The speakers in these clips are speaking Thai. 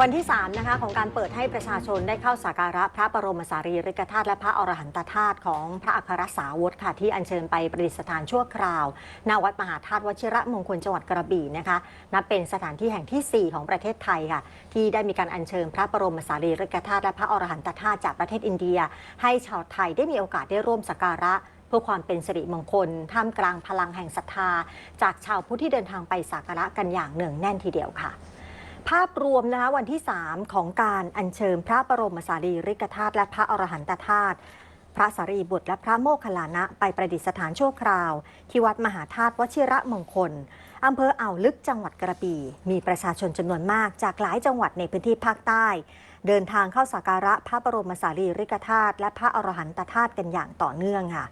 วันที่ 3 นะคะ ของการเปิดให้ประชาชนได้เข้าสักการะพระบรมสารีริกธาตุและพระอรหันตธาตุของพระอัครสาวกค่ะที่อัญเชิญไปประดิษฐานชั่วคราวณวัดมหาธาตุวชิระมงคลจังหวัดกระบี่นะคะนับเป็นสถานที่แห่งที่ 4 ของประเทศไทยค่ะ ที่ได้มีการอัญเชิญพระบรมสารีริกธาตุและพระอรหันตธาตุจากประเทศอินเดีย ให้ชาวไทยได้มีโอกาสได้ร่วมสักการะเพื่อความเป็นสิริมงคล ท่ามกลางพลังแห่งศรัทธา จากชาวพุทธที่เดินทางไปสักการะกันอย่างเนืองแน่นทีเดียวค่ะ ภาพรวมนะคะวันที่ 3 ของการอัญเชิญพระบรมสารีริกธาตุและพระอรหันตธาตุพระสารีบุตรและพระโมคคัลลานะไปประดิษฐานชั่วคราว ที่วัดมหาธาตุวชิระมงคลอำเภออ่าวลึกจังหวัดกระบี่มีประชาชนจำนวนมากจากหลายจังหวัดในพื้นที่ภาคใต้ เดินทางเข้าสักการะพระบรมสารีริกธาตุและพระอรหันตธาตุกันอย่างต่อเนื่องค่ะ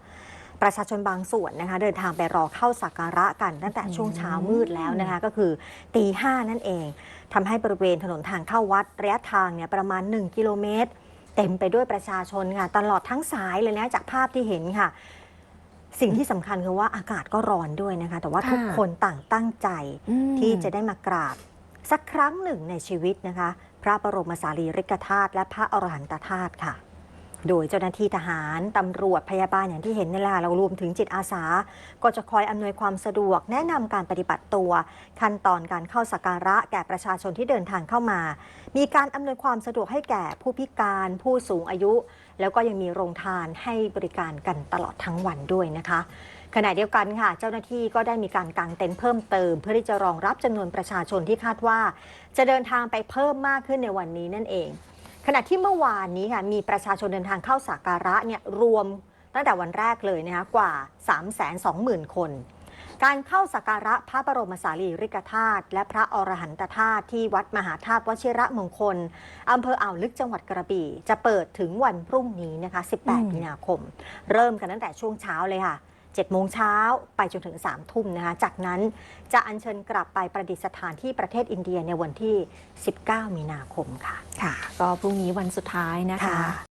ประชาชนบางส่วนนะคะเดินทางไปรอเข้าสักการะกันตั้งแต่ช่วงเช้ามืดแล้วนะคะก็คือตีห้านั่นเองทำให้บริเวณถนนทางเข้าวัดระยะทางเนี่ยประมาณ 1 กิโลเมตร เต็มไปด้วยประชาชนค่ะตลอดทั้งสายเลยนะจากภาพที่เห็นค่ะสิ่งที่สำคัญคือว่าอากาศก็ร้อนด้วยนะคะ แต่ว่าค่ะทุกคนต่างตั้งใจอืมที่จะได้มากราบ สักครั้งหนึ่งในชีวิตนะคะ พระบรมสารีริกธาตุและพระอรหันตธาตุค่ะ โดยเจ้าหน้าที่ทหาร ตำรวจพยาบาลอย่างที่เห็นนี่แหละเรารวมถึงจิตอาสา ก็จะคอยอำนวยความสะดวก แนะนำการปฏิบัติตัว ขั้นตอนการเข้าสักการะแก่ประชาชนที่เดินทางเข้ามา มีการอำนวยความสะดวกให้แก่ผู้พิการ ผู้สูงอายุ แล้วก็ยังมีโรงทานให้บริการกันตลอดทั้งวันด้วยนะคะ ขณะเดียวกันค่ะ เจ้าหน้าที่ก็ได้มีการกางเต็นท์เพิ่มเติม เพื่อที่จะรองรับจำนวนประชาชนที่คาดว่า จะเดินทางไปเพิ่มมากขึ้นในวันนี้นั่นเอง ขณะที่เมื่อวานนี้ค่ะมีประชาชนเดินทางเข้าสักการะเนี่ยรวมตั้งแต่วันแรกเลยนะคะกว่า 320,000 คน การเข้าสักการะพระบรมสารีริกธาตุและพระอรหันตธาตุที่วัดมหาธาตุวชิระมงคลอำเภออ่าวลึกจังหวัดกระบี่ จะเปิดถึงวันพรุ่งนี้นะคะอืม18 มีนาคม เริ่มกันตั้งแต่ช่วงเช้าเลยค่ะ 7โมงเช้าไปจนถึง 3 ทุ่มนะคะ จากนั้นจะอัญเชิญกลับไปประดิษฐานที่ประเทศอินเดียในวันที่ 19 มีนาคมค่ะ ค่ะ ก็พรุ่งนี้วันสุดท้ายนะคะค่ะ